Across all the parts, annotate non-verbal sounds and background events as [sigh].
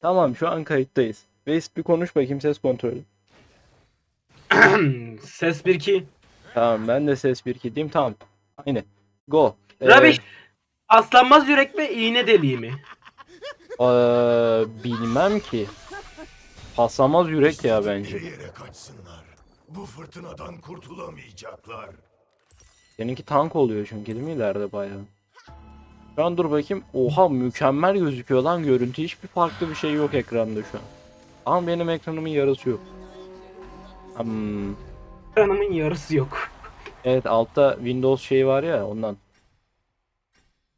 Tamam şu an kayıttayız. Veys bir konuş bakayım ses kontrolü. [clears throat] Ses 1-2. Tamam ben de ses 1 2 diyeyim tamam. Aynen. Go. Ee, Rabiş. Aslanmaz yürek mi iğne deliği mi? eee, bilmem ki. Paslamaz yürek ya bence. Yere kaçsınlar. Bu fırtınadan kurtulamayacaklar. Seninki tank oluyor çünkü değil mi ileride bayağı. Şu an dur bakayım. Oha mükemmel gözüküyor lan görüntü. Hiçbir farklı bir şey yok ekranda şu an. Ama benim ekranımın yarısı yok. Hmm. Ekranımın yarısı yok. Evet altta Windows şeyi var ya ondan.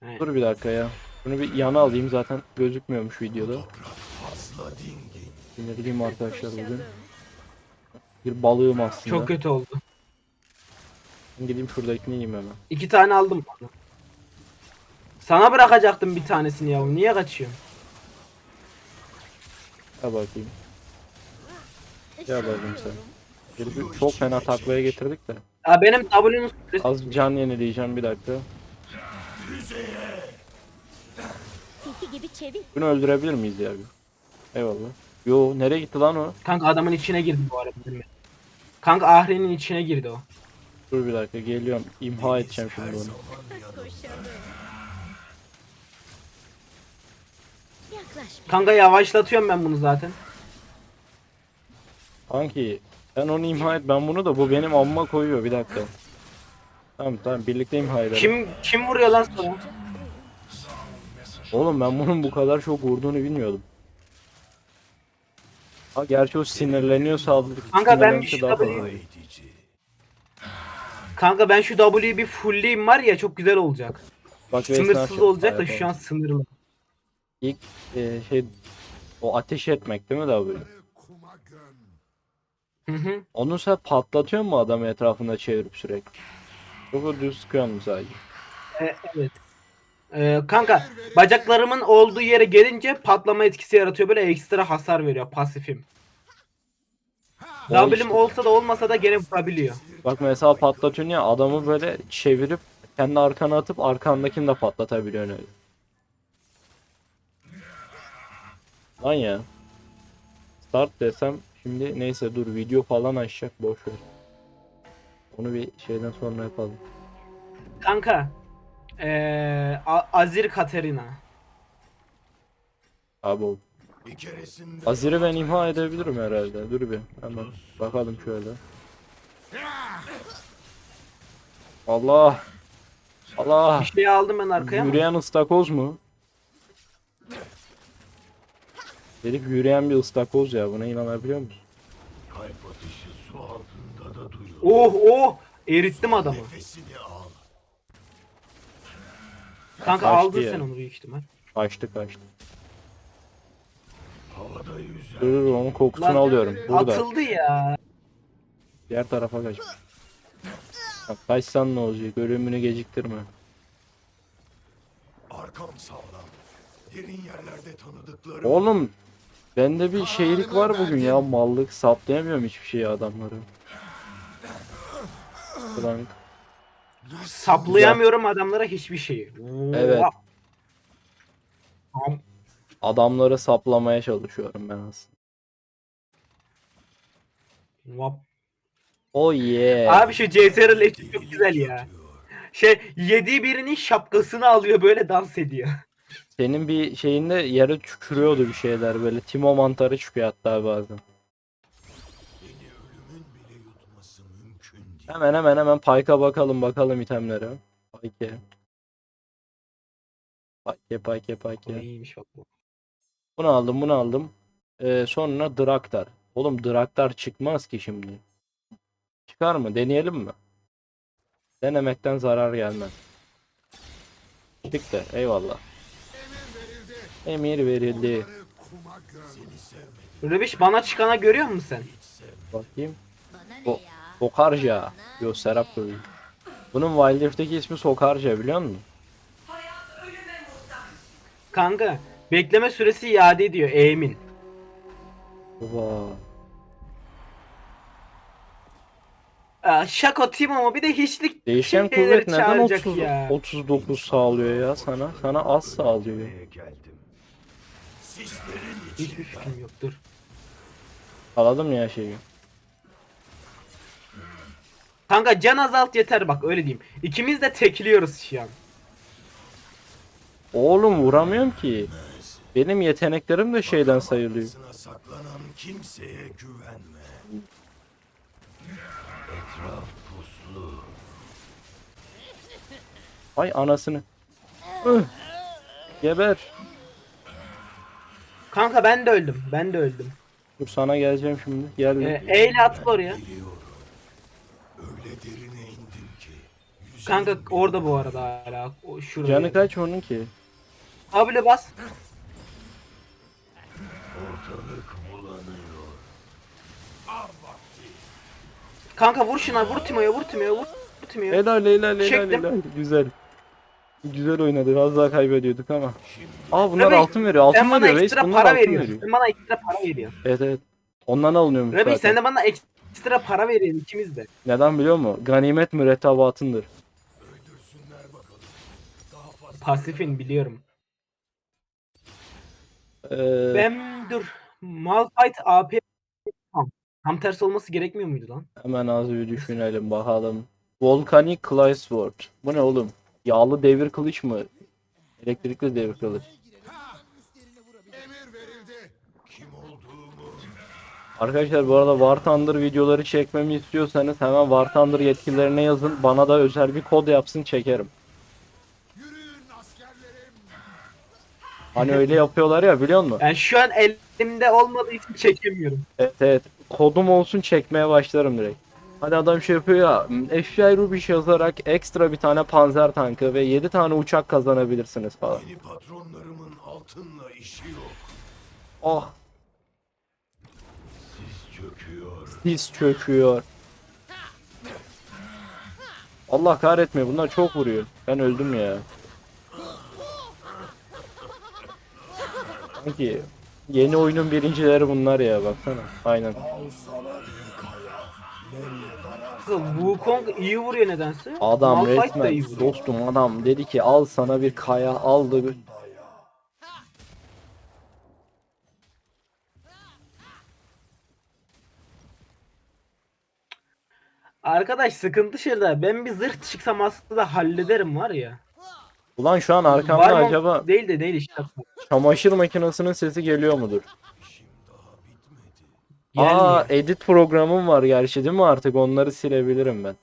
Evet. Dur bir dakika ya. Bunu bir yana alayım zaten gözükmüyormuş videoda. Sinirliyim arkadaşlar bugün. Bir balığım aslında. Çok kötü oldu. Gideyim şuradakini yiyeyim hemen. İki tane aldım. Sana bırakacaktım bir tanesini yavrum. Niye kaçıyorsun? Gel bakayım. Gel bakayım sen. Bir, bir- çok fena taklaya getirdik de. Ya benim W'nun süresi Az can yenileyeceğim bir dakika. Tilki gibi çevik. Bunu öldürebilir miyiz ya? bir? Eyvallah. Yo nereye gitti lan o? Kanka adamın içine girdi bu arada. Kanka Ahri'nin içine girdi o. Dur bir dakika geliyorum. İmha edeceğim şimdi onu. Kanka yavaşlatıyorum ben bunu zaten. Kanki sen onu imha et ben bunu da bu benim amma koyuyor bir dakika. Tamam tamam birlikte imha edelim. Kim kim vuruyor lan sana? Oğlum ben bunun bu kadar çok vurduğunu bilmiyordum. Ha gerçi o sinirleniyor saldırı. Kanka ben bir şey daha fazla. Eğitici. Kanka ben şu W'yi bir fullleyeyim var ya çok güzel olacak. Bak Sınırsız yapıyor. olacak da şu an sınırlı. İlk e, şey o ateş etmek değil mi daha böyle? Hı hı. Onu sen patlatıyor mu adamı etrafında çevirip sürekli? Çok düz sıkıyor mu sadece? E, evet. Ee, kanka bacaklarımın olduğu yere gelince patlama etkisi yaratıyor böyle ekstra hasar veriyor pasifim. W'm işte. olsa da olmasa da gene vurabiliyor. Bak mesela patlatıyorsun ya adamı böyle çevirip kendi arkana atıp arkandakini de patlatabiliyorsun öyle. Lan ya. Start desem şimdi neyse dur video falan açacak boş ver. Onu bir şeyden sonra yapalım. Kanka ee, A- Azir Katerina. Abi o. Azir'i ben imha edebilirim herhalde. Dur bir hemen bakalım şöyle. Allah. Allah. Bir şey aldım ben arkaya ama. Yürüyen ıstakoz mu? Herif yürüyen bir ıstakoz ya buna inanabiliyor musun? kalp atışı su altında da duyulur. Oh oh erittim adamı. Nefesini al. Kanka Kaçtı aldın ya. sen onu büyük ihtimal. Kaçtı kaçtı. Havada yüzer. Dur dur onun kokusunu Lan, alıyorum. Burada. Atıldı ya. Diğer tarafa kaç. Bak, kaçsan ne olacak? Ölümünü geciktirme. Arkam sağlam. Derin yerlerde tanıdıklarım. Oğlum bende bir şeylik var bugün ya mallık saplayamıyorum hiçbir şeyi adamları. Ulan Saplayamıyorum adamlara hiçbir şeyi. Evet. Am- adamları saplamaya çalışıyorum ben aslında. Vap. Oh yeah. Abi şu CSR leşi çok güzel ya. Şey yediği birinin şapkasını alıyor böyle dans ediyor. Senin bir şeyinde yere tükürüyordu bir şeyler böyle. Timo mantarı çıkıyor hatta bazen. Beni ölümün bile yutması mümkün değil. Hemen hemen hemen Pike'a bakalım bakalım itemlere. Pike. Pike Pike Pike. iyiymiş bak bu. Bunu aldım bunu aldım. Ee, sonra Draktar. Oğlum Draktar çıkmaz ki şimdi. Çıkar mı? Deneyelim mi? Denemekten zarar gelmez. Çıktı. Eyvallah. Emir verildi. Röbiş bana çıkana görüyor musun sen? Bakayım. Bana O- ne ya? Sokarca. Yo Serap böyle. Bunun Wild Rift'teki ismi Sokarca biliyor musun? Kanka bekleme süresi iade ediyor Emin. Oba. Aa, şaka Timo ama bir de hiçlik şeyleri kuvvet neden çağıracak 30, ya. 39 sağlıyor ya sana? Sana az sağlıyor. Hiçbir fikrim yok dur. Aladım ya şeyi. Kanka can azalt yeter bak öyle diyeyim. İkimiz de tekliyoruz şu an. Oğlum vuramıyorum ki. Benim yeteneklerim de şeyden sayılıyor. Saklanan kimseye güvenme. Etraf puslu. Ay anasını. Hıh. Geber. Kanka ben de öldüm. Ben de öldüm. Dur sana geleceğim şimdi. Geldim. Ee, E ile oraya. Öyle derine indim ki. Kanka orada bu arada hala. O, şurada. Canı kaç onun ki? Abile bas. Ortalık bulanıyor. Kanka vur şuna vur Timo'ya vur Timo'ya vur. Timo'ya. Helal helal helal helal. Güzel. Güzel oynadık. Az daha kaybediyorduk ama. Aa bunlar Reis, altın veriyor. Altın Sen bana veriyor. Reis ekstra bunlar para altın veriyorsun. veriyor. Sen bana ekstra para veriyorsun. Evet evet. Ondan alınıyormuş Rebi zaten. sen de bana ekstra para veriyorsun ikimiz de. Neden biliyor musun? Ganimet mürettebatındır. Öldürsünler bakalım. Daha fazla Pasifin biliyorum. Ee, Ben dur. Malphite AP Tamam. Tam tersi olması gerekmiyor muydu lan? hemen az bir düşünelim bakalım. Volcanic Clay Sword. Bu ne oğlum? Yağlı devir kılıç mı? Elektrikli devir kılıç. Arkadaşlar bu arada War Thunder videoları çekmemi istiyorsanız hemen War Thunder yetkililerine yazın. Bana da özel bir kod yapsın çekerim. Hani öyle yapıyorlar ya biliyor musun? Yani şu an elimde olmadığı için çekemiyorum. Evet evet. Kodum olsun çekmeye başlarım direkt. Hani adam şey yapıyor ya. FBI Rubiş yazarak ekstra bir tane panzer tankı ve 7 tane uçak kazanabilirsiniz falan. Yeni patronlarımın altınla işi yok. Oh Sis çöküyor. sis çöküyor. Allah kahretmiyor bunlar çok vuruyor. Ben öldüm ya. Sanki yeni oyunun birincileri bunlar ya baksana. Aynen. Kanka, Wukong iyi vuruyor nedense. Adam Malphite da iyi resmen vuruyor. dostum adam dedi ki al sana bir kaya aldı. gö- Arkadaş sıkıntı şurada. Ben bir zırh çıksam aslında hallederim var ya. Ulan şu an arkamda Var mı? acaba Değil de değil işte. çamaşır makinesinin sesi geliyor mudur? Aa edit programım var gerçi değil mi artık onları silebilirim ben.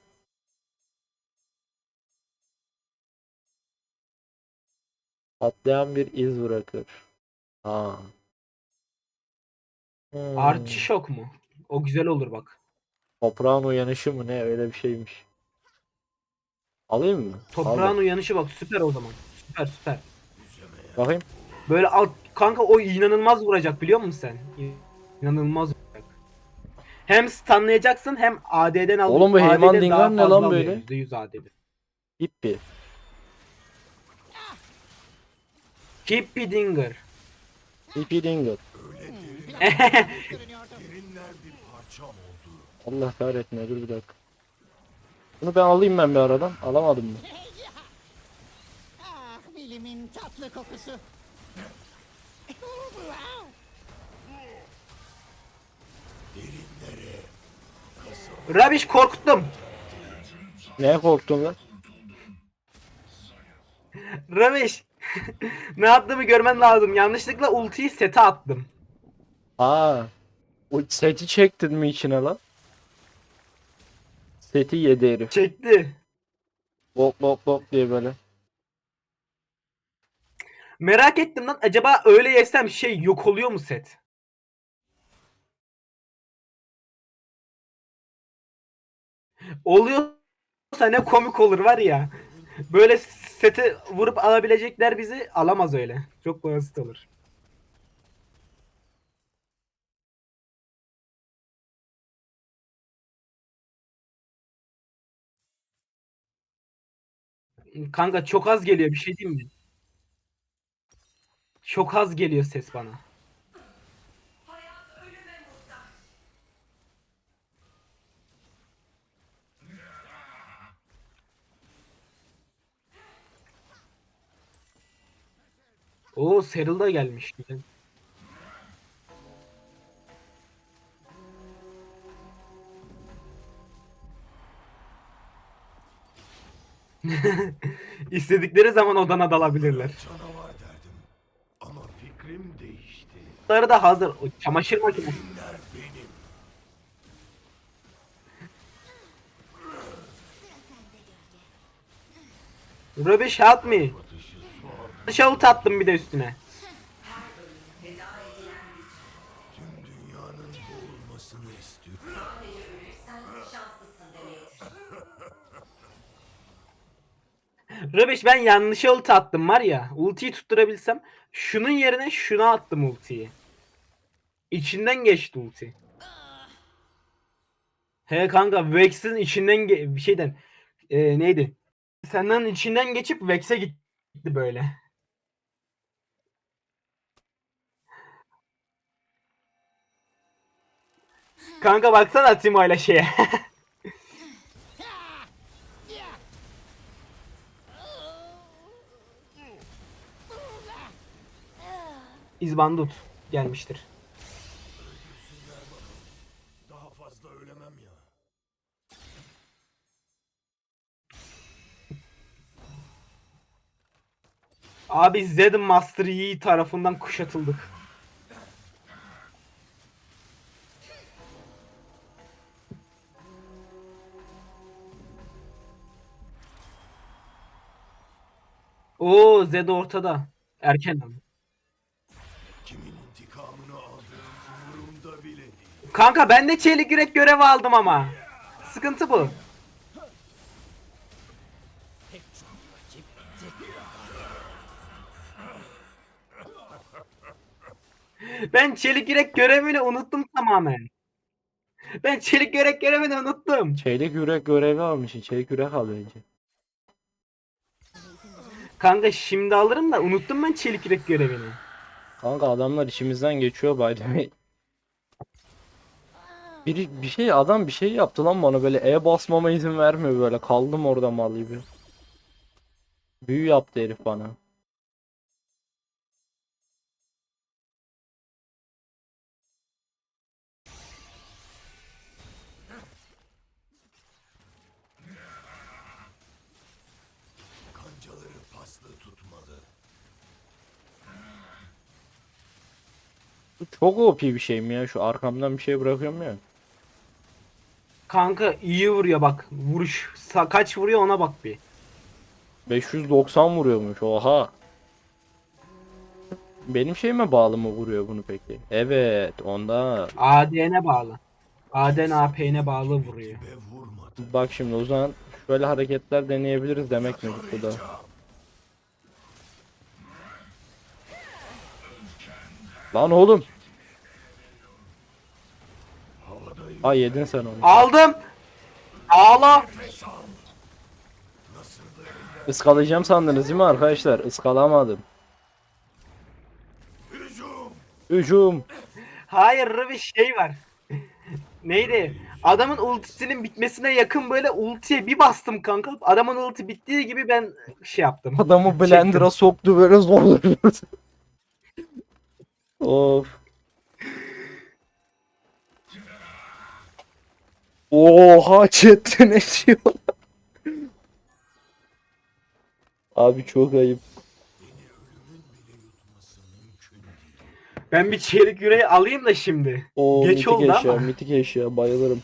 Patlayan bir iz bırakır. Aa. Hmm. Artçı şok mu? O güzel olur bak. Toprağın uyanışı mı ne öyle bir şeymiş. Alayım mı? Toprağın Aldım. uyanışı bak süper o zaman. Süper süper. Bakayım. Böyle alt kanka o inanılmaz vuracak biliyor musun sen? İnanılmaz. Hem stunlayacaksın hem AD'den al. Oğlum bu AD'den Heyman daha Dingar ne fazla lan alıyor, böyle? %100 AD'de. Hippi. Hippie Dinger. Hippi Dingle. [laughs] Allah kahretme dur bir dakika. Bunu ben alayım ben bir aradan. Alamadım mı? Ah bilimin tatlı kokusu. Derinlere Rabiş korkuttum. Neye korktun lan? Rabiş. [laughs] ne yaptığımı görmen lazım. Yanlışlıkla ultiyi sete attım. Aa. O seti çektin mi içine lan? Seti yedi herif. Çekti. Bok bok bok diye böyle. Merak ettim lan acaba öyle yesem şey yok oluyor mu set? Oluyorsa ne komik olur var ya. Böyle sete vurup alabilecekler bizi alamaz öyle. Çok basit olur. Kanka çok az geliyor bir şey diyeyim mi? Çok az geliyor ses bana. Oo Seril da gelmiş. [laughs] İstedikleri zaman odana dalabilirler. Canavar derdim ama fikrim değişti. Bunları da hazır. O çamaşır makinesi. Kimler benim? Rubbish me. Shout attım bir de üstüne. Rubbish ben yanlış ulti attım var ya. Ultiyi tutturabilsem şunun yerine şuna attım ultiyi. İçinden geçti ulti. He kanka Vex'in içinden bir şeyden e, neydi? Senden içinden geçip Vex'e gitti böyle. Kanka baksana Timo ile şeye. [laughs] İzbandut gelmiştir. Daha fazla ölemem ya. Abi Zed Master Yi tarafından kuşatıldık. Oo Zed ortada. Erken ama. Kimin intikamını aldığım umurumda bile değil. Kanka ben de çelik yürek görevi aldım ama. Sıkıntı bu. Ben çelik yürek görevini unuttum tamamen. Ben çelik yürek görevini unuttum. Çeyrek yürek görevi almışsın. Çeyrek yürek al önce. Kanka şimdi alırım da unuttum ben çelik yürek görevini. Kanka adamlar içimizden geçiyor by the way. Biri bir şey adam bir şey yaptı lan bana böyle E basmama izin vermiyor böyle kaldım orada mal gibi. Büyü yaptı herif bana. Çok OP bir şey mi ya şu arkamdan bir şey bırakıyorum ya. Kanka iyi vuruyor bak. Vuruş sa- kaç vuruyor ona bak bir. 590 vuruyormuş oha. Benim şeyime bağlı mı vuruyor bunu peki? Evet onda. AD'ne bağlı. AD'n AP'ne bağlı vuruyor. Bak şimdi o zaman şöyle hareketler deneyebiliriz demek mi bu da? Lan oğlum. Ay yedin sen onu. Aldım. Ağla. Iskalayacağım sandınız değil mi arkadaşlar? Iskalamadım. Hücum. Hücum. Hayır bir şey var. Neydi? Adamın ultisinin bitmesine yakın böyle ultiye bir bastım kanka. Adamın ulti bittiği gibi ben şey yaptım. Adamı blender'a soktu böyle zorluyordu. of. Oha chatte ne diyor? Abi çok ayıp. Ben bir çelik yüreği alayım da şimdi. O Geç mitik oldu eşya, ama. mitik eşya bayılırım.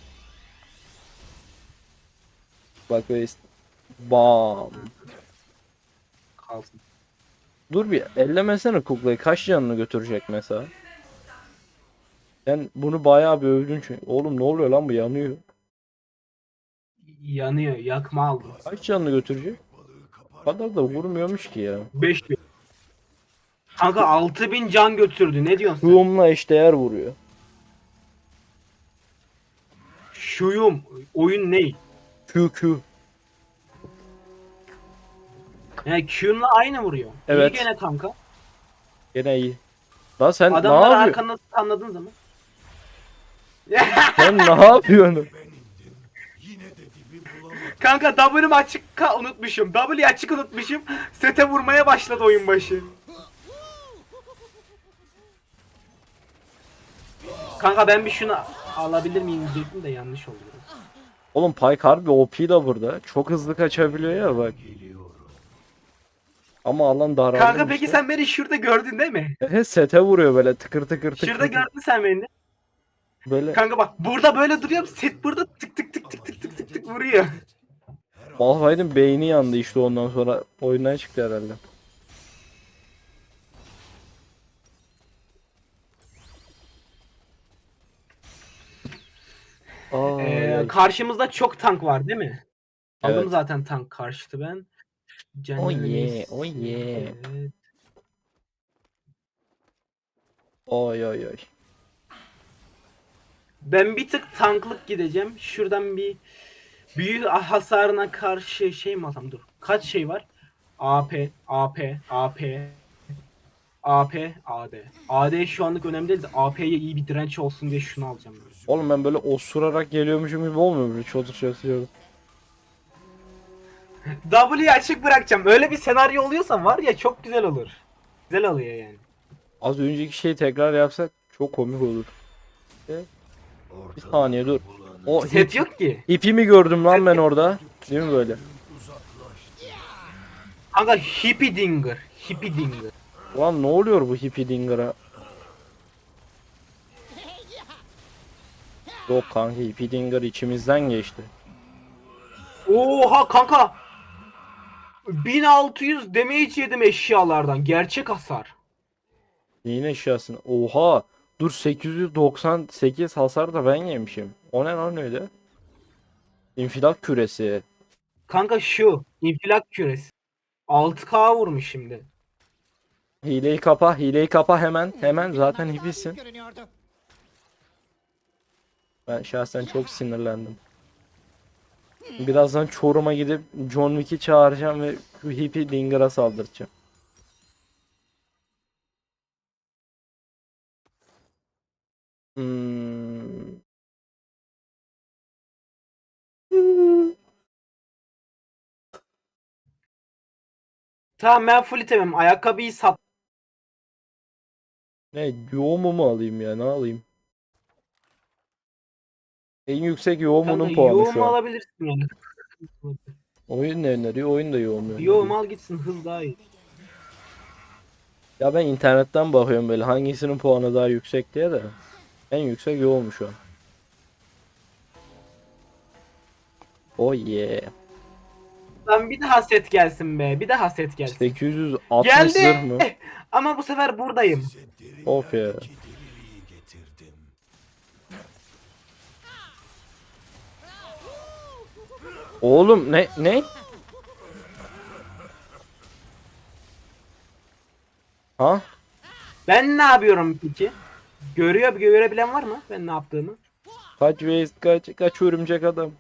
Bak reis. Bam. Kalsın. Dur bir ellemesene kuklayı. Kaç canını götürecek mesela? Sen bunu bayağı bir övdün çünkü. Oğlum ne oluyor lan bu yanıyor. Yanıyor. Yakma aldım. Kaç canını götürecek? O kadar da vurmuyormuş ki ya. 5000. Kanka 6000 can götürdü. Ne diyorsun sen? Hume'la eşdeğer vuruyor. Şuyum. Oyun ne? Q Q. Yani Q'nla aynı vuruyor. Evet. İyi gene kanka. Gene iyi. Lan sen ne Adamları yapıyorsun? arkandan anladığın zaman. Sen ne yapıyorsun? [laughs] Ben indim. Yine de dibi bulamadım. Kanka W'm açık ka- unutmuşum. W açık unutmuşum. Sete vurmaya başladı oyun başı. Kanka ben bir şunu alabilir miyim diyecektim de yanlış oldu. Oğlum Pyke harbi OP da burada. Çok hızlı kaçabiliyor ya bak. Ama alan daraldı. Kanka peki sen beni şurada gördün değil mi? He sete vuruyor böyle tıkır tıkır tıkır. Şurada tıkır. gördün sen beni. Böyle Kanka bak burada böyle duruyorum. Set burada tık tık tık tık tık tık tık tık vuruyor. Malphite'in beyni yandı işte ondan sonra oyundan çıktı herhalde. Aa, Ee, karşımızda çok tank var değil mi? Aldım Evet. zaten tank karşıtı ben. Oh yeah, oh yeah. Evet. Oy oy oy. Ben bir tık tanklık gideceğim. Şuradan bir büyü hasarına karşı şey mi alsam dur. Kaç şey var? AP, AP, AP, AP, AD. AD şu anlık önemli değil de AP'ye iyi bir direnç olsun diye şunu alacağım. ben. Oğlum ben böyle osurarak geliyormuşum gibi olmuyor mu? Çotur çatıyor. W'yi açık bırakacağım. Öyle bir senaryo oluyorsa var ya çok güzel olur. Güzel oluyor yani. Az önceki şeyi tekrar yapsak çok komik olur. Bir saniye dur. O Set hip, yok ki. ipimi gördüm lan ben orada. Değil mi böyle? Kanka hippie dinger. Hippie dinger. Ulan ne oluyor bu hippie dinger'a? Yok kanka hippie dinger içimizden geçti. Oha kanka. 1600 damage yedim eşyalardan. Gerçek hasar. Neyin eşyasını? Oha! Dur 898 hasar da ben yemişim. O ne lan öyle? İnfilak küresi. Kanka şu infilak küresi. 6k vurmuş şimdi. Hileyi kapa, hileyi kapa hemen. Hemen zaten görünüyordu. Ben şahsen çok sinirlendim. Birazdan Çorum'a gidip John Wick'i çağıracağım ve hippie Dinger'a saldıracağım. Hmm. Tamam ben full itemim. Ayakkabıyı sat. Ne yoğumu mu alayım ya ne alayım? En yüksek yoğumunun Kanka puanı yoğumu şu an. alabilirsin yani. Oyun ne öneriyor? Oyun da yoğum öneriyor. Yoğum al gitsin hız daha iyi. Ya ben internetten bakıyorum böyle hangisinin puanı daha yüksek diye de. En yüksek yoğum şu an. Oh yeah. Lan bir daha set gelsin be. Bir daha set gelsin. 860 Geldi. zırh mı? [laughs] Ama bu sefer buradayım. Of ya. Oğlum ne ne? Ha? Ben ne yapıyorum peki? Görüyor, görebilen var mı? Ben ne yaptığımı? Kaç waste kaç kaç örümcek adam.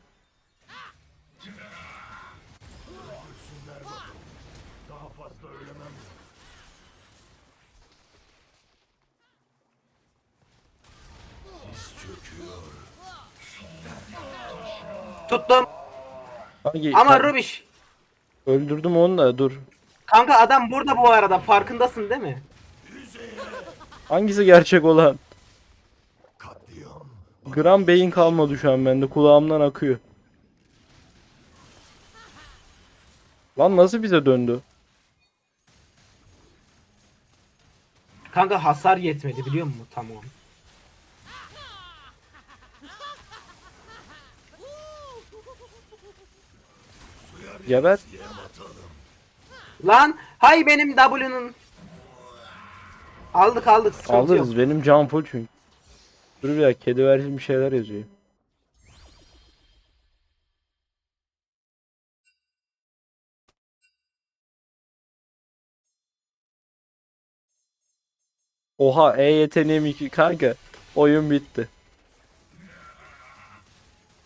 Tuttum. Hangi Ama Ka- Rubiş. öldürdüm onu da dur. Kanka adam burada bu arada. Farkındasın değil mi? Hangisi gerçek olan? Gram beyin kalmadı şu an bende kulağımdan akıyor. Lan nasıl bize döndü? Kanka hasar yetmedi biliyor musun? Tamam. Geber. Lan hay benim W'nun. Aldık aldık sıkıntı Alırız yok. benim can full çünkü. Dur bir dakika kedi versin bir şeyler yazıyor. Oha E yeteneğim 2 kanka. Oyun bitti.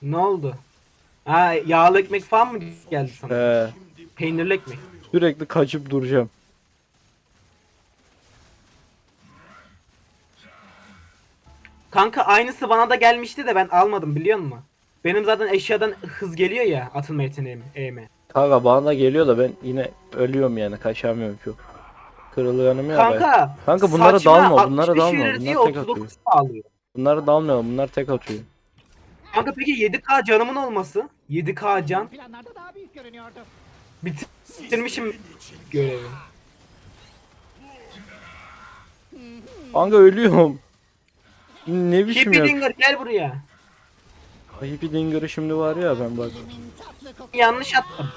Ne oldu? Ha yağlı ekmek falan mı geldi sana? Ee, Peynirli ekmek. sürekli kaçıp duracağım. Kanka aynısı bana da gelmişti de ben almadım biliyor musun? Benim zaten eşyadan hız geliyor ya atılma yeteneğim EM. Kanka bana da geliyor da ben yine ölüyorum yani kaçamıyorum çok. Kırılganım ya ben. Kanka, Kanka bunlara saçma, dalma, bunlara 65 dalma, bunlar diye tek 39 atıyor. Bunları dalmayalım bunlar tek atıyor. Kanka peki 7K canımın olması? 7K can. Planlarda daha büyük görünüyordu. Bitirmişim görevi. Kanka ölüyorum. Ne biçim Hippie ya? Dinger gel buraya. Hippie Dinger'ı şimdi var ya ben bak. Yanlış attım.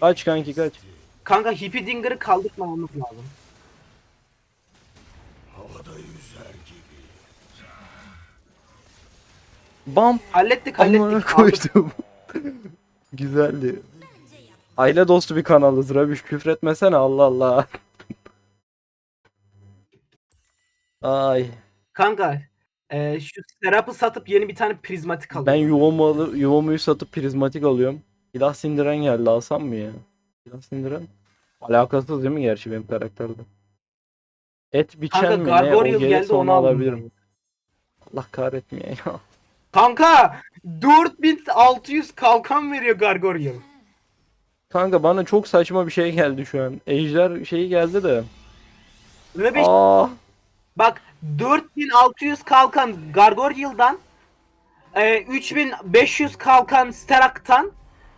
Kaç kanki kaç. Kanka Hippie Dinger'ı kaldırmamamız lazım. Havada yüzer gibi. Bam. Hallettik Amına hallettik. Aldık. koydum. [laughs] Güzeldi. Aile dostu bir kanalız Rabiş küfretmesene Allah Allah. Ay Kanka e, şu Serap'ı satıp yeni bir tane prizmatik ben alıyorum. yuvamı alı, yuvamı satıp prizmatik alıyorum. Silah sindiren geldi alsam mı ya? Silah sindiren. Alakasız değil mi gerçi benim karakterde? Et biçen Kanka, mi ne? O Gargoyle gelirse geldi, onu onu aldım alabilirim. Allah kahretmiyor ya. Kanka 4600 kalkan veriyor Gargoyle. Kanka bana çok saçma bir şey geldi şu an. Ejder şeyi geldi de. Ve beş- Aa, bak 4600 kalkan Gargoyle'dan e, 3500 kalkan Sterak'tan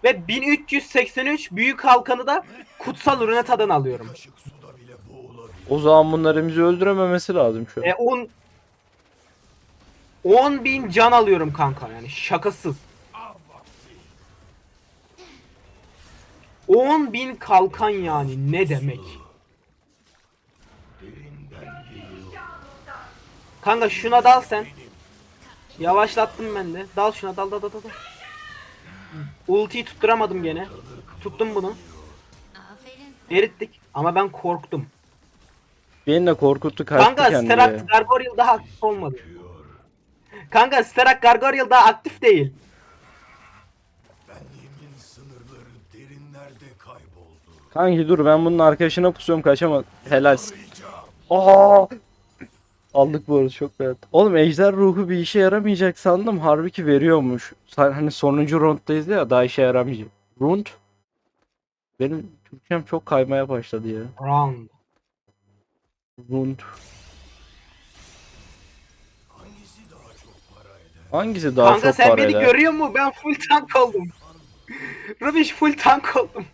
ve 1383 büyük kalkanı da Kutsal Runeta'dan alıyorum. O zaman bunların bizi öldürememesi lazım şu an. E 10 10 bin can alıyorum kanka yani şakasız. 10 bin kalkan yani ne demek? Kanka şuna dal sen. Yavaşlattım ben de. Dal şuna dal dal dal dal. Ultiyi tutturamadım gene. Tuttum bunu. Erittik ama ben korktum. Beni de korkuttu kaçtı Kanka. Sterak Gargoyle daha aktif olmadı. Kanka Sterak Gargoyle daha aktif değil. Benliğimin sınırları derinlerde kayboldu. Kanki dur ben bunun arkadaşına pusuyorum kaçamaz. Helal. Aa! Aldık bu arada çok beğendim. Oğlum ejder ruhu bir işe yaramayacak sandım. Harbi ki veriyormuş. Sen hani sonuncu rounddayız ya daha işe yaramayacak. Round? Benim Türkçem çok kaymaya başladı ya. Round. Round. Hangisi daha çok para eder? Hangisi daha Kanka çok sen para beni eder? görüyor mu? Ben full tank oldum. Rubbish full tank oldum.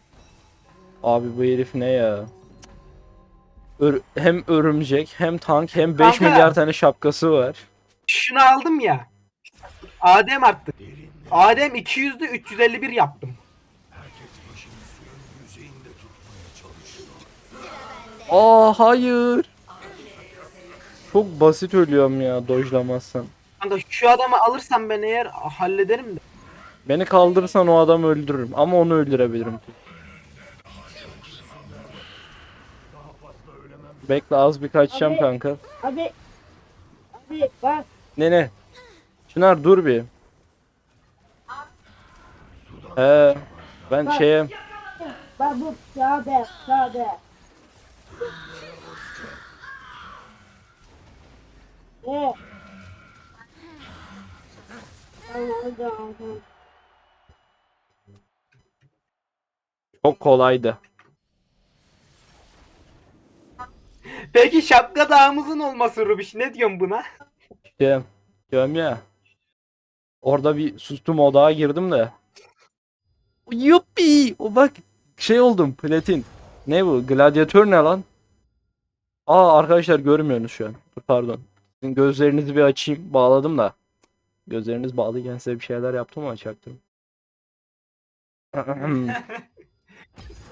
Abi bu herif ne ya? Ör- hem örümcek hem tank hem 5 Kanka. milyar tane şapkası var. Şunu aldım ya. Adem arttı. Adem 200'dü 351 yaptım. Aa hayır. Çok basit ölüyorum ya dojlamazsan. Kanka şu adamı alırsam ben eğer hallederim de. Beni kaldırırsan o adamı öldürürüm ama onu öldürebilirim. Bekle az bir kaçacağım Abi. kanka. Abi. Abi bak. Ne ne? Çınar dur bir. Ee, ben şeye Bak bu sade. Sade. Ne? Anladım. çok kolaydı. Peki şapka dağımızın olması Rubbish ne diyorsun buna? İşte diyorum ya. Orada bir sustum odağa girdim de. Yuppi! O bak şey oldum platin. Ne bu? Gladyatör ne lan? Aa arkadaşlar görmüyorsunuz şu an. Pardon. Sizin gözlerinizi bir açayım. Bağladım da. Gözleriniz bağlıyken size bir şeyler yaptım ama çaktım.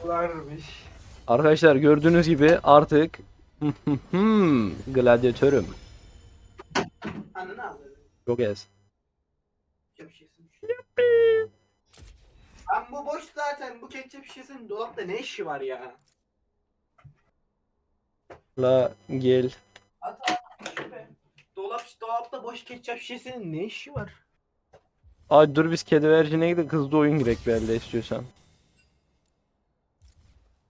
Ulan [laughs] Rubbish. arkadaşlar gördüğünüz gibi artık gladyatörüm. Ananı avradım. Çok ez. Lan bu boş zaten. Bu ketçap şişesinin dolapta ne işi var ya? La gel. At be. Dolap, dolapta boş ketçap şişesinin ne işi var? Ay dur biz kedi vercine gidip hızlı oyun girek belli istiyorsan.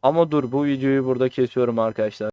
Ama dur bu videoyu burada kesiyorum arkadaşlar.